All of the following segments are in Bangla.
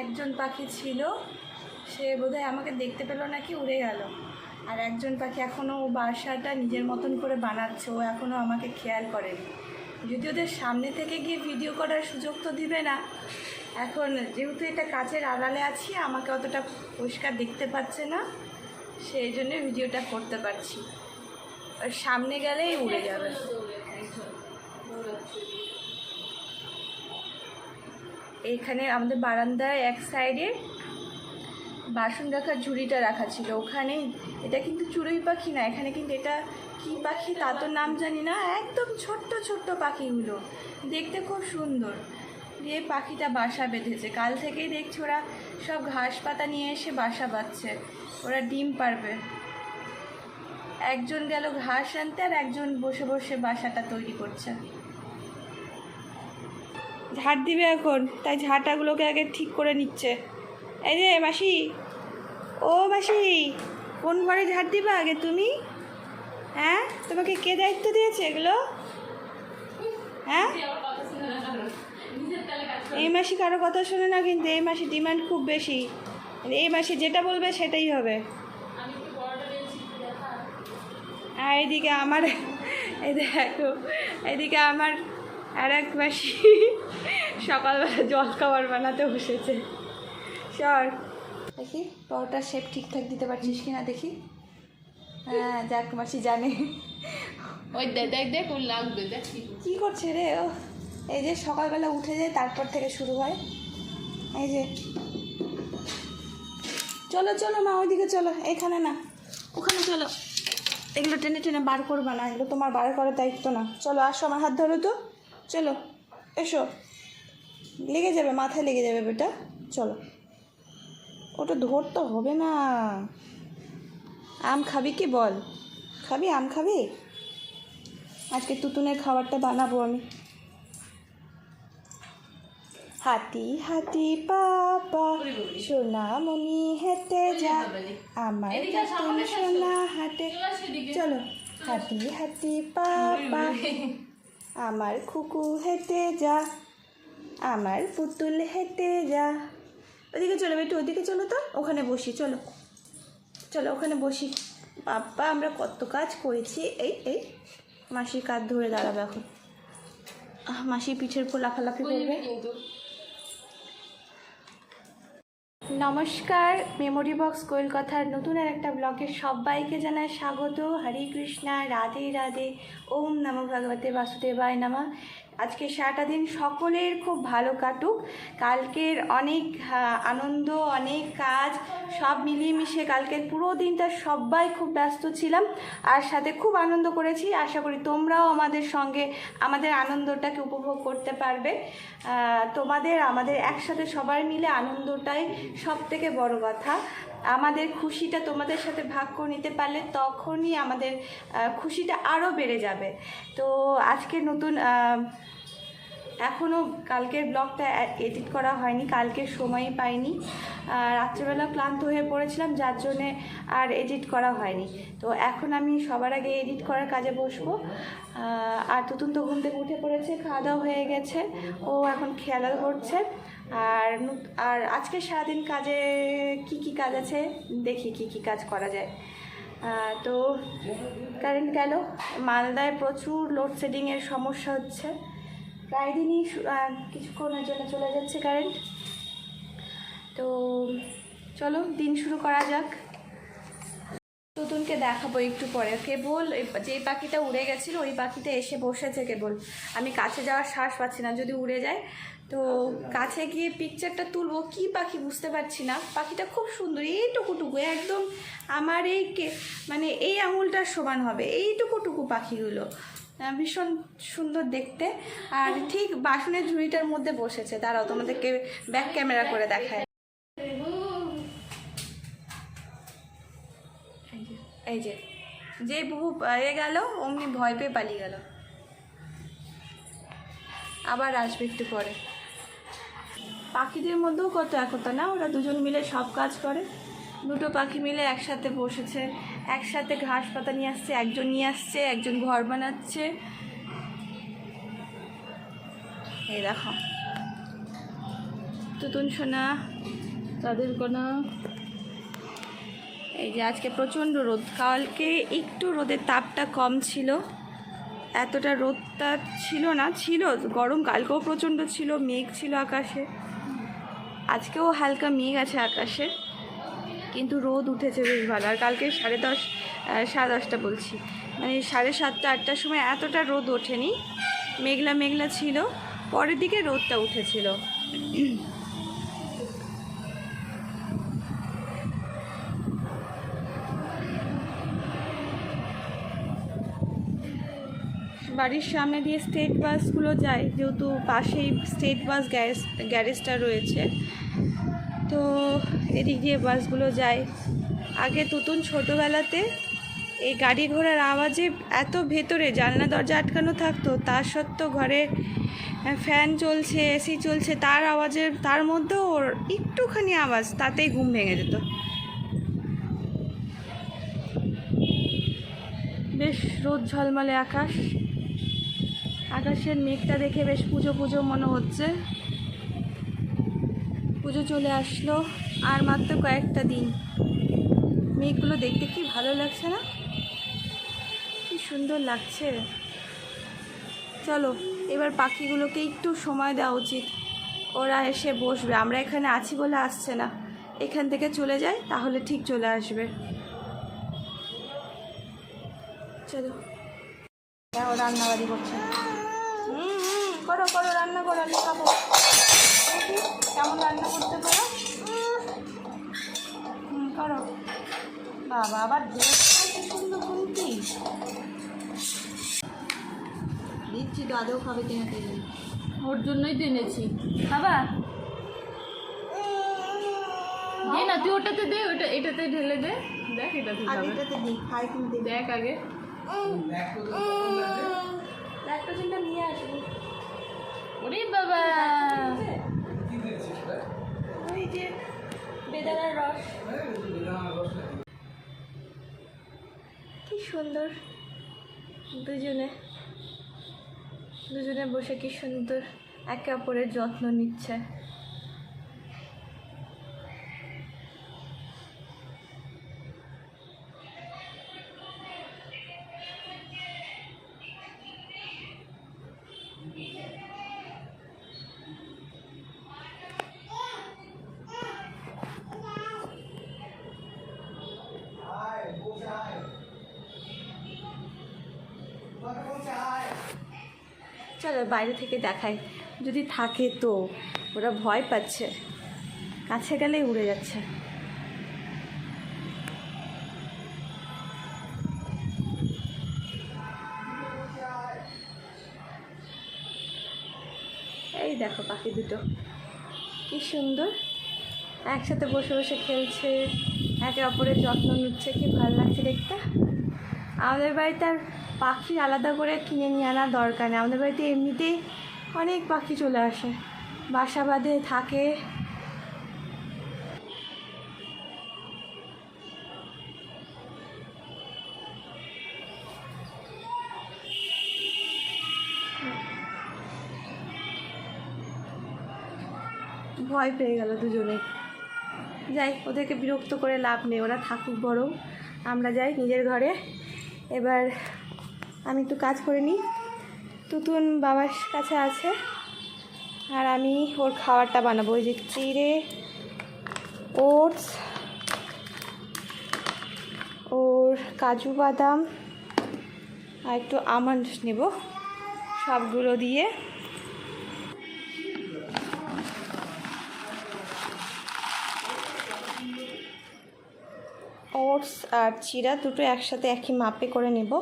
একজন পাখি ছিল, সে বোধহয় আমাকে দেখতে পেল নাকি উড়ে গেল। আর একজন পাখি এখনও বাসাটা নিজের মতন করে বানাচ্ছে, ও এখনও আমাকে খেয়াল করেনি। যদি ওদের সামনে থেকে গিয়ে ভিডিও করার সুযোগ তো দিবে না, এখন যেহেতু এটা কাচের আড়ালে আছি, আমাকে অতটা পরিষ্কার দেখতে পাচ্ছে না, সেই জন্য ভিডিওটা করতে পারছি। সামনে গেলেই উড়ে যাবে। এইখানে আমাদের বারান্দায় এক সাইডে বাসন রাখার ঝুড়িটা রাখা ছিল। ওখানে এটা কিন্তু চড়ুই পাখি না, এখানে কিন্তু এটা কি পাখি তা তো নাম জানি না, একদম ছোট্ট ছোট্ট পাখিগুলো। দেখতে খুব সুন্দর। দিয়ে পাখিটা বাসা বেঁধেছে। কাল থেকেই দেখছি ওরা সব ঘাস পাতা নিয়ে এসে বাসা বাঁধছে। ওরা ডিম পারবে। একজন গেল ঘাস আনতে আর একজন বসে বসে বাসাটা তৈরি করছে। ঝাড় দিবে এখন, তাই ঝাঁটাগুলোকে আগে ঠিক করে নিচ্ছে। এই যে, মাসি। ও, মাসি, কোন ঘরে ঝাড় দিবা আগে তুমি? হ্যাঁ? তোমাকে কে দায়িত্ব দিয়েছে এগুলো? হ্যাঁ? এই মাসি কারও কথা শোনে না, কিন্তু এই মাসি ডিমান্ড খুব বেশি। এই মাসি যেটা বলবে সেটাই হবে। আর এদিকে আমার, এই দেখো, এদিকে আমার আর এক মাসি সকালবেলা জল খাবার বানাতে বসেছে। সর। দেখি পরোটার শেপ ঠিকঠাক দিতে পারছিস কি না দেখি। হ্যাঁ যাক মাসি জানে। ওই দেখ দেখ দেখ ওর লাগবে দেখ কি করছে। কি করছে রে ও? এই যে সকালবেলা উঠে যায় তারপর থেকে শুরু হয়। এই যে। চলো চলো মা ওইদিকে চলো এখানে না। ওখানে চলো। এগুলো টেনে টেনে বার করবা না এগুলো তোমার বার করার দায়িত্ব না। চলো আসো আমার হাত ধরো তো। চলো এসো। লেগে যাবে মাথায় লেগে যাবে বেটা। চলো। ওটা ধরতে হবে না। আম খাবি কি বল? খাবি আম খাবি? আজকে তুতুনের খাবারটা বানাবো আমি। হাতি হাতি পাপা সোনামণি হেঁটে যা। আমার। সোনা এদিকে। চলো। হাতি হাতি পাপা। আমার খুকু হেঁটে যা আমার পুতুল হেঁটে যা। ওদিকে চলো একটু ওদিকে চলো তো ওখানে বসি চলো। চলো ওখানে বসি। বাপ্পা আমরা কত কাজ করেছি। এই এই মাসির কাঁধ ধরে দাঁড়াবে এখন। মাসির মাসি পিঠের উপর লাফালাফি করবে। কিন্তু নমস্কার মেমোরি বক্স কলকাতার নতুন আর একটা ব্লগে সবাইকে জানাই স্বাগত। হরে কৃষ্ণা, রাধে রাধে, ওম নম ভগবতে বাসুদেবায় নামা। আজকে সারাটা দিন সকলের খুব ভালো কাটুক। কালকের অনেক আনন্দ, অনেক কাজ, সব মিলিয়ে মিশিয়ে কালকের পুরো দিনটা সবাই খুব ব্যস্ত ছিলাম, আর সাথে খুব আনন্দ করেছি। আশা করি তোমরাও আমাদের সঙ্গে আমাদের আনন্দটাকে উপভোগ করতে পারবে। তোমাদের, আমাদের একসাথে সবাই মিলে আনন্দটাই সব থেকে বড় কথা। আমাদের খুশিটা তোমাদের সাথে ভাগ করে নিতে পারলে তখনই আমাদের খুশিটা আরও বেড়ে যাবে। তো আজকে নতুন এখনও কালকের ব্লগটা এডিট করা হয়নি, কালকে সময়ই পাইনি। রাত্রেবেলা ক্লান্ত হয়ে পড়েছিলাম, যার জন্যে আর এডিট করা হয়নি। তো এখন আমি সবার আগে এডিট করার কাজে বসবো। আর তুতুন তো ঘুম থেকে উঠে পড়েছে, খাওয়া দাওয়া হয়ে গেছে, ও এখন খেলা করছে। আর আর আজকে সারাদিন কাজে কি কি কাজ আছে? দেখি কি কি কাজ করা যায়। তো কারেন্ট গেল মালদায় প্রচুর লোডশেডিংয়ের সমস্যা হচ্ছে। প্রায় দিনই কিছুক্ষণের জন্য চলে যাচ্ছে কারেন্ট তো চলো, দিন শুরু করা যাক। নতুনকে দেখাবো একটু পরে। কেবল যেই পাখিটা উড়ে গেছিল, ওই পাখিটা এসে বসেছে কেবল। আমি কাছে যাওয়ার শ্বাস পাচ্ছি না, যদি উড়ে যায় তো কাছে গিয়ে পিকচারটা তুলবো, কি পাখি বুঝতে পারছি না। পাখিটা খুব সুন্দর, এইটুকুটুকু, একদম আমার এই মানে এই আঙুলটার সমান হবে, এইটুকুটুকু পাখিগুলো। ভীষণ সুন্দর দেখতে। আর ঠিক বাসনের ঝুড়িটার মধ্যে বসেছে। দাঁড়াও, তোমাদেরকে ব্যাক ক্যামেরা করে দেখায় এই যে- এই যে যে বহু এ গেল, অমনি ভয় পেয়ে পালিয়ে গেল। আবার আসবে একটু পরে। পাখিদের মধ্যেও কত একতা না? ওরা দুজন মিলে সব কাজ করে। দুটো পাখি মিলে একসাথে বসেছে। একসাথে ঘাস পাতা নিয়ে আসছে, একজন নিয়ে আসছে, একজন ঘর বানাচ্ছে। এই দেখো। তুতুন সোনা, তাদের কোনো এই যে আজকে প্রচণ্ড রোদ। কালকে একটু রোদের তাপটা কম ছিল। এতটা রোদটা ছিল না, ছিল গরম, কালকেও প্রচণ্ড ছিল, মেঘ ছিল আকাশে। আজকেও হালকা মেঘ আছে আকাশে, কিন্তু রোদ উঠেছে বেশ ভালো। আর কালকে সাড়ে দশ সাড়ে দশটা বলছি। মানে সাড়ে সাতটা, আটটার সময় এতটা রোদ ওঠেনি। মেঘলা মেঘলা ছিল। পরের দিকে রোদটা উঠেছিল। বাড়ির সামনে দিয়ে স্টেট বাসগুলো যায়, যেহেতু পাশেই স্টেট বাস গ্যারেজ গ্যারেজটা রয়েছে। তো এদিক দিয়ে বাসগুলো যায়। আগে তুতুন ছোটোবেলাতে এই গাড়ি ঘোড়ার আওয়াজে এত ভেতরে জানলা দরজা আটকানো থাকতো, তা সত্ত্বেও ঘরে ফ্যান চলছে, এসি চলছে, তার আওয়াজে, তার মধ্যেও ওর একটুখানি আওয়াজ, তাতেই ঘুম ভেঙে যেত। বেশ রোদ ঝলমলে আকাশ। আকাশের মেঘটা দেখে বেশ পুজো পুজো মনে হচ্ছে। পুজো চলে আসলো, আর মাত্র কয়েকটা দিন। মেঘগুলো দেখতে কি ভালো লাগছে না? কি সুন্দর লাগছে। চলো, এবার পাখিগুলোকে একটু সময় দেওয়া উচিত। ওরা এসে বসবে, আমরা এখানে আছি বলে আসছে না। এখান থেকে চলে যায়, তাহলে ঠিক চলে আসবে। চলো। দেখো রান্নাবাড়ি করছে। করো করো, রান্না করো, আমি খাব। কেমন রান্না করতে পারো? হুম করো। বাবা আবার খুলতি দিচ্ছি তো আদৌ খাবে কিনা কে ওর জন্যই তো এনেছি। খাবা দে না তুই ওটাতে দে ওটা এটাতে ঢেলে দে। দেখ এটাতে খাই কিন্তু দেখ আগে। ল্যাকটোজেনটা নিয়ে আসব। ওরে বাবা। যে বেদানার রস। কি সুন্দর। দুজনে। দুজনে বসে কি সুন্দর। একে অপরের যত্ন নিচ্ছে। বাইরে থেকে দেখাই যদি থাকে তো। ওরা ভয় পাচ্ছে। কাছে গেলেই উড়ে যাচ্ছে। এই দেখো পাখি দুটো। কি সুন্দর। একসাথে বসে বসে খেলছে। একে অপরের যত্ন নিচ্ছে। কি ভালো লাগছে দেখতে। আমাদের বাড়িতে আর পাখি আলাদা করে কিনে নিয়ে আনার দরকার নেই। আমাদের বাড়িতে এমনিতেই অনেক পাখি চলে আসে। বাসা বাঁধে, থাকে। ভয় পেয়ে গেল দুজনে। যাই, ওদেরকে বিরক্ত করে লাভ নেই, ওরা থাকুক বরং। আমরা যাই নিজের ঘরে। এবার আমি একটু কাজ করে নিই। তুতুন বাবার কাছে আছে। আর আমি ওর খাবারটা বানাবো। ওই যে চিড়ে, ওটস, ওর কাজু বাদাম, আর একটু আমন্ড নেব সবগুলো দিয়ে। ওটস আর চিরা দুটো একসাথে একই মাপে করে নেব।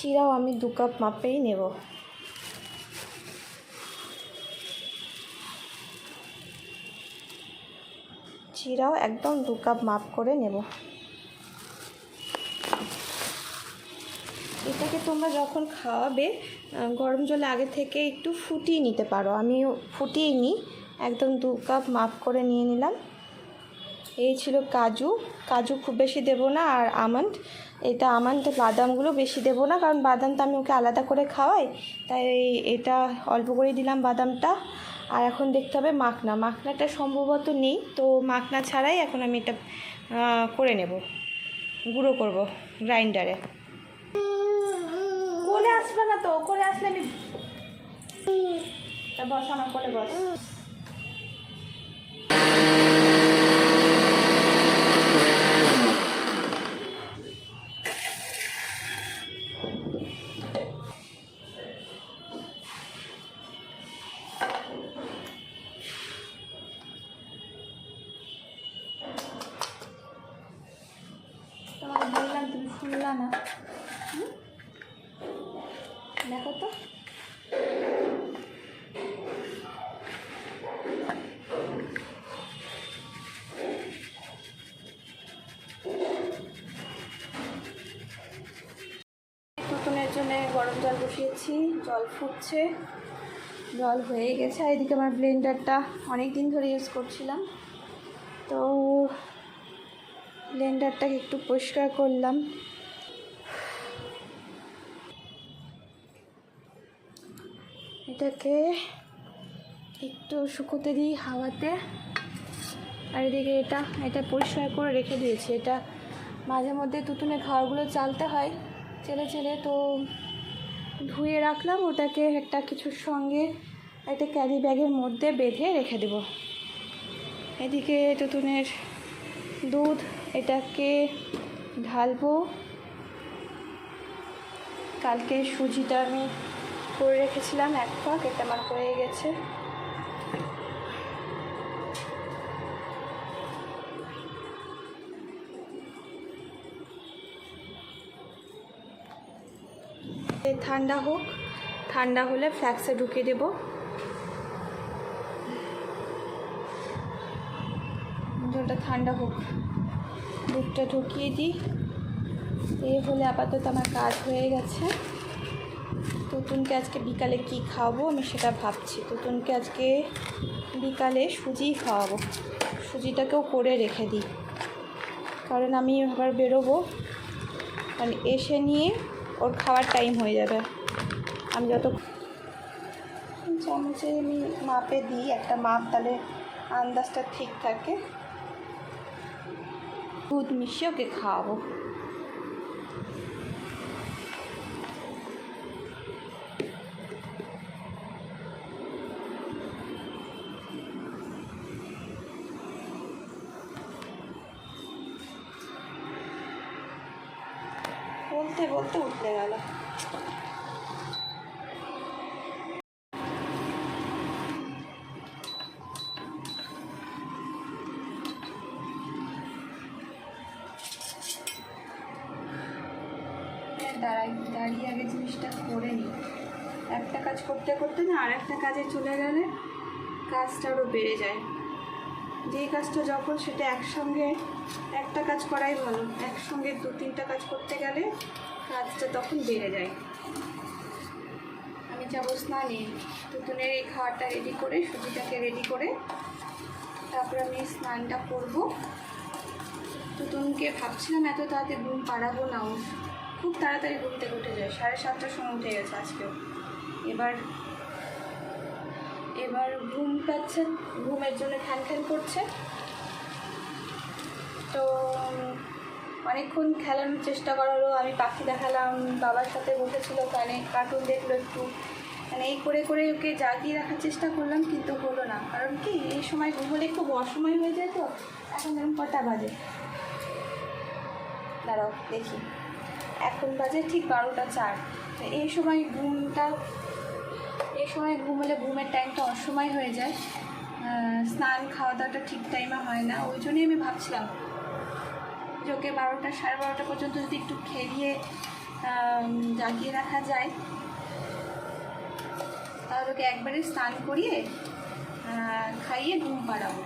চিরাও আমি দু কাপ মাপেই নেব। চিরাও একদম দু কাপ মাপ করে নেব। এটাকে তোমরা যখন খাওয়াবে গরম জলে আগে থেকে একটু ফুটিয়ে নিতে পারো। আমি ফুটিয়ে নিই, একদম দু কাপ মাপ করে নিয়ে নিলাম। এই ছিল কাজু। কাজু খুব বেশি দেবো না, আর আমন্ড এটা আমন্ড বাদামগুলো বেশি দেবো না, কারণ বাদাম তো আমি ওকে আলাদা করে খাওয়াই, তাই এটা অল্প করেই দিলাম বাদামটা। আর এখন দেখতে হবে মাখনা, মাখনাটা সম্ভবত নেই, তো মাখনা ছাড়াই এখন আমি এটা করে নেব, গুঁড়ো করব গ্রাইন্ডারে। কোলে আসবে না তো, কোলে আসলে আমি তা বস, আমার কোলে বস। বসিয়েছি জল ফুটছে। জল হয়ে গেছে। আর এদিকে আমার ব্লেন্ডারটা অনেক দিন ধরে ইউজ করছিলাম। তো ব্লেন্ডারটাকে একটু পরিষ্কার করলাম। এটাকে একটু শুকোতে দিই হাওয়াতে। আর এদিকে এটা এটা পরিষ্কার করে রেখে দিয়েছি। এটা মাঝে মধ্যে তুতুনে খাওয়ারগুলো চালতে হয়, চেলে চেলে। তো ধুয়ে রাখলাম, ওটাকে একটা কিছুর সঙ্গে একটা ক্যারি ব্যাগের মধ্যে বেঁধে রেখে দেব। এদিকে তুতুনের দুধ, এটাকে ঢালবো। কালকে সুজিটা আমি করে রেখেছিলাম, এক পাক এটা আমার হয়ে গেছে। এ ঠান্ডা হোক, ঠান্ডা হলে ফ্ল্যাক্সে ঢুকিয়ে দেবো। জলটা ঠান্ডা হোক দুধটা ঢুকিয়ে দিই। এই হলে আপাতত আমার কাজ হয়ে গেছে। তুতুনকে আজকে বিকালে কি খাওয়াবো আমি সেটা ভাবছি। তুতুনকে আজকে বিকালে সুজি খাওয়াবো। সুজিটাকেও করে রেখে দিই। কারণ আমি আবার বেরোবো। কারণ এসে নিয়ে ওর খাওয়ার টাইম হয়ে যাবে। আমি যত চামচে আমি মাপে দিই, একটা মাপ তাহলে আন্দাজটা ঠিক থাকে। দুধ মিশিয়ে ওকে খাওয়াবো। বলতে বলতে উঠলে গেল দাঁড়াই, দাঁড়িয়ে আগে জিনিসটা করে নিই। একটা কাজ করতে করতে না আর একটা কাজে চলে গেলে কাজটা আরও বেড়ে যায়। যেই কাজটা যখন সেটা একসঙ্গে একটা কাজ করাই ভালো, একসঙ্গে দু তিনটা কাজ করতে গেলে কাজটা তখন বেড়ে যায়। আমি যাব স্নানে। তুতুনের এই খাওয়াটা রেডি করে, সুজিটাকে রেডি করে তারপর আমি স্নানটা করব। তুতুনকে ভাবছিলাম এত তাড়াতাড়ি ঘুম পাড়াবো না ও। খুব তাড়াতাড়ি ঘুম থেকে উঠে যায়। সাড়ে সাতটার সময় উঠে গেছে আজকেও। এবার এবার ঘুম পাচ্ছে, ঘুমের জন্য খ্যান খ্যান করছে। তো অনেকক্ষণ খেলানোর চেষ্টা করালো, আমি পাখি দেখালাম, বাবার সাথে বসেছিল কানে কার্টুন দেখল একটু। মানে এই করে করে ওকে জাগিয়ে রাখার চেষ্টা করলাম, কিন্তু হলো না। কারণ কি, এই সময় ঘুমলে খুব অসময় হয়ে যায় তো, এখন যেমন কটা বাজে? দাঁড়াও, দেখি। এখন বাজে ঠিক বারোটা চার। এই সময় ঘুমটা, এই সময় ঘুমলে ঘুমের টাইমটা অসময় হয়ে যায়। স্নান খাওয়া দাওয়াটা ঠিক টাইমে হয় না। ওই জন্যই আমি ভাবছিলাম ওকে বারোটা, সাড়ে বারোটা পর্যন্ত যদি একটু খেলিয়ে জাগিয়ে রাখা যায়, তাহলে ওকে একবারে স্নান করিয়ে খাইয়ে ঘুম পাড়াবো।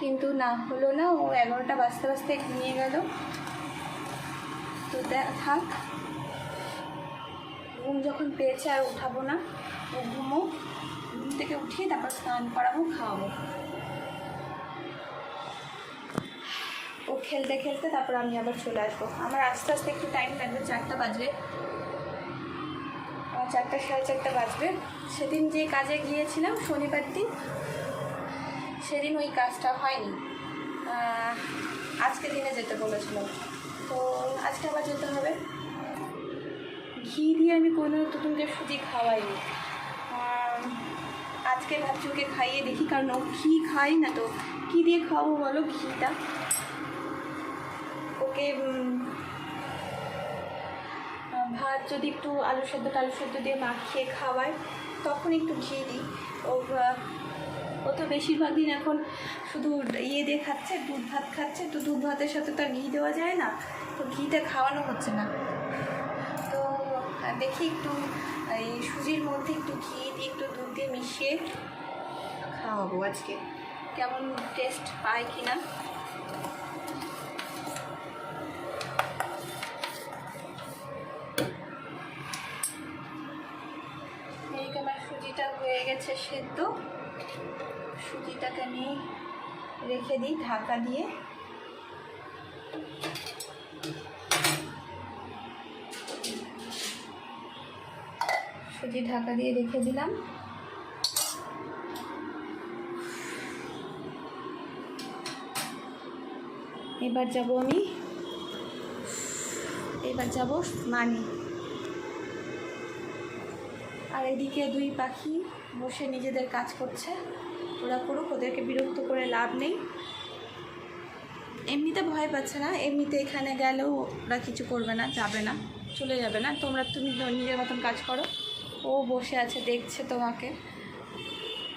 কিন্তু না হলো না, ও এগারোটা বাজতে বাজতে ঘুমিয়ে গেল। তো থাক। ঘুম যখন পেয়েছে আর উঠাবো না, ও ঘুমো, ঘুম থেকে উঠিয়ে তারপর স্নান করাবো, খাওয়াবো। খেলতে খেলতে তারপর আমি আবার চলে আসব। আমার আস্তে আস্তে একটু টাইম লাগবে, চারটা বাজবে। আমার চারটা, সাড়ে চারটা বাজবে। সেদিন যে কাজে গিয়েছিলাম, শনিবার দিন, সেদিন ওই কাজটা হয়নি। আজকে দিনে যেতে বলেছিল। তো আজকে আবার যেতে হবে। ঘি দিয়ে আমি কোনো তুতুনকে সুজি খাওয়াইনি। আজকে ভাবছি ওকে খাইয়ে দেখি, কারণ ও ঘি খাই না, তো কী দিয়ে খাওয়াবো বলো ঘিটা? ওকে ভাত যদি একটু আলু সেদ্ধ, টালু সেদ্ধ দিয়ে মাখিয়ে খাওয়াই, তখন একটু ঘি দিই। ও ও তো বেশিরভাগ দিন এখন শুধু ইয়ে দিয়ে খাচ্ছে, দুধ ভাত খাচ্ছে, তো দুধ ভাতের সাথে তো ঘি দেওয়া যায় না, তো ঘিটা খাওয়ানো হচ্ছে না। তো দেখি একটু, এই সুজির মধ্যে একটু ঘি দিয়ে, একটু দুধ দিয়ে মিশিয়ে খাওয়াবো আজকে। কেমন টেস্ট পায় কি না গেছে সেদ্ধ। সুজিটাকে আমি রেখে দিই ঢাকা দিয়ে। সুজি ঢাকা দিয়ে রেখে দিলাম। এবার যাব আমি, এবার যাব মানি। আর এদিকে দুই পাখি। বসে নিজেদের কাজ করছে। ওরা করুক, ওদেরকে বিরক্ত করে লাভ নেই। এমনিতে ভয় পাচ্ছে না। এমনিতে এখানে গেলেও ওরা কিছু করবে না, যাবে না, চলে যাবে না। তোমরা তুমি নিজের মতন কাজ করো। ও বসে আছে, দেখছে তোমাকে।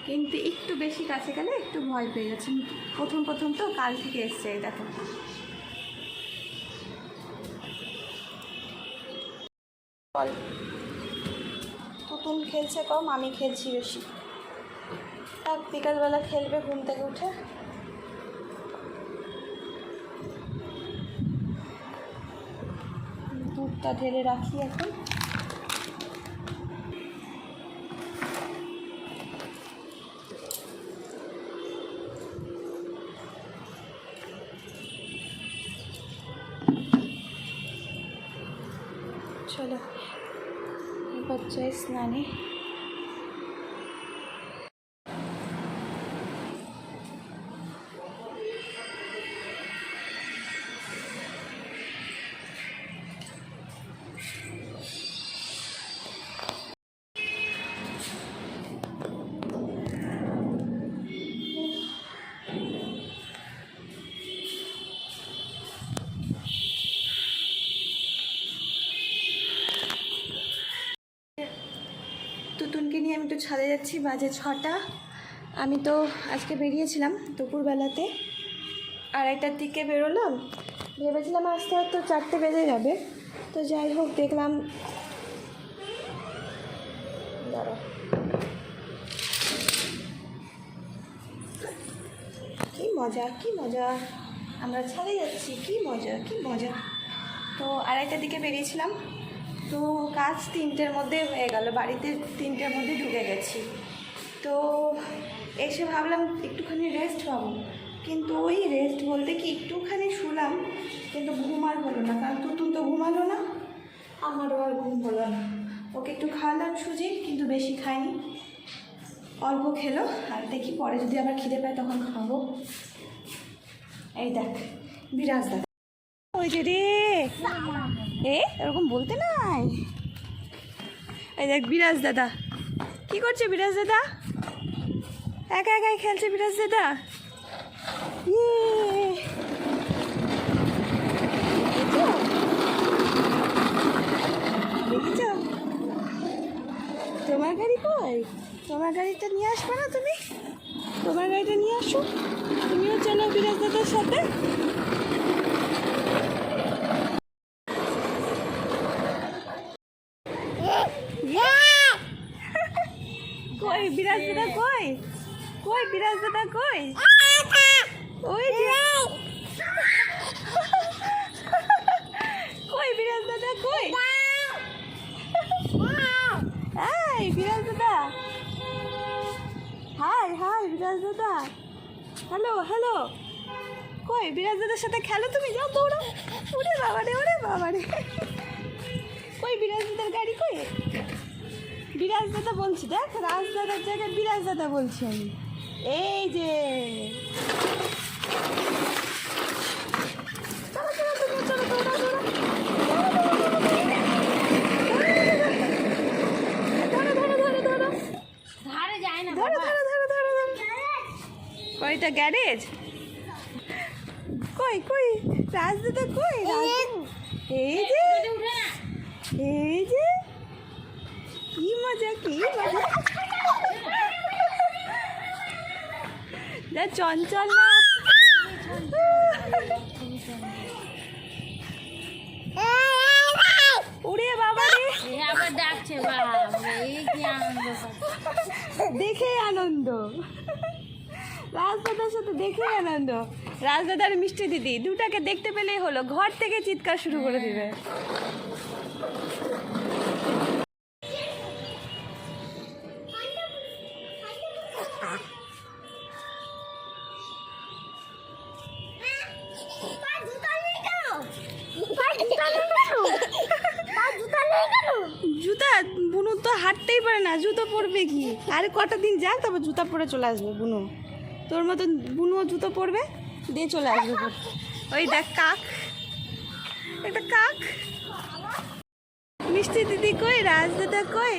কিন্তু একটু বেশি কাছে গেলে একটু ভয় পেয়ে যাচ্ছে। প্রথম প্রথম তো কাল থেকে এসছে এই দেখো। বল তুতুন খেলছে কম আমি খেলছি বেশি। এক বিকালবেলা খেলবে ঘুম থেকে উঠে। দুধটা ঢেলে রাখি এখন। এবার ছাদে যাচ্ছি, বাজে ছটা। আমি তো আজকে বেরিয়েছিলাম দুপুরবেলাতে। আড়াইটার দিকে বেরোলাম, ভেবেছিলাম আসতে হয়তো চারটে বেজে যাবে। তো যাই হোক, দেখলাম দাঁড়াও। কি মজা কি মজা। আমরা ছাদে যাচ্ছি, কি মজা কি মজা। তো আড়াইটার দিকে বেরিয়েছিলাম তো কাজ তিনটের মধ্যে হয়ে গেল, বাড়িতে তিনটের মধ্যে ঢুকে গেছি। তো এসে ভাবলাম একটুখানি রেস্ট পাবো। কিন্তু ওই রেস্ট বলতে কি একটুখানি শুলাম, কিন্তু ঘুম আর হলো না, কারণ তুতুন তো ঘুমালো না, আমারও আর ঘুম হলো না। ওকে একটু খাওয়ালাম সুজি, কিন্তু বেশি খাইনি। অল্প খেলো, আর দেখি পরে যদি আবার খিদে পায় তখন খাব। এই দেখ, বিরাজ দেখ ওই যে রে। এ এরকম বলতে নাই। এই দেখ বিরাজ দাদা। কি করছে বিরাজ দাদা? একা একাই খেলছে বিরাজ দাদা? ইয়ে। তোমার গাড়ি কই? তোমার গাড়িটা নিয়ে আসবে না তুমি? তোমার গাড়িটা নিয়ে আসো। তুমিও চলো বিরাজ দাদার সাথে কই বিরাজ দাদা কই দাদা কই? ওই যে। কই বিরাজ কই? এই বিরাজ দাদা hi hi Viraj hello hello. কই বিরাজ সাথে খেলো তুমি? যাও দৌড়াও ওরে বাবা রে ওরে বাবা রে কই বিরাজ গাড়ি কই? বিরাজ বলছি, দেখ রাজ দাদার জায়গায় বিরাজ বলছি আমি। এই যে। চলো, চলো, চলো, চলো, দৌড়াও, দৌড়াও। ধরো, ধরো, ধরো, ধরো। ধারে যায় না ধরো, ধরো, ধরো, ধরো, ধরো। কই এটা গ্যারেজ? কই কই? রাজ দাদা কই? এই যে। এই যে। কি মজা কি মজা। যা চঞ্চল না। ওরে বাবা রে। আবার ডাকছে দেখে আনন্দ। রাজদাদার সাথে দেখে আনন্দ। রাজদাদার মিষ্টি দিদি দুটাকে দেখতে পেলেই হলো ঘর থেকে চিৎকার শুরু করে দিবে। আরে কটা দিন যাক, তারপর জুতা পরে চলে আসবে বুনু। তোর মতো বুনুও জুতো পরবে, দিয়ে চলে আসবে। ওই দেখ কাক। একটা কাক। মিষ্টি দিদি কই রাজ দাদা কই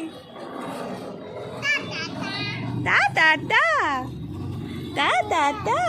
দা দা দা দা দা দা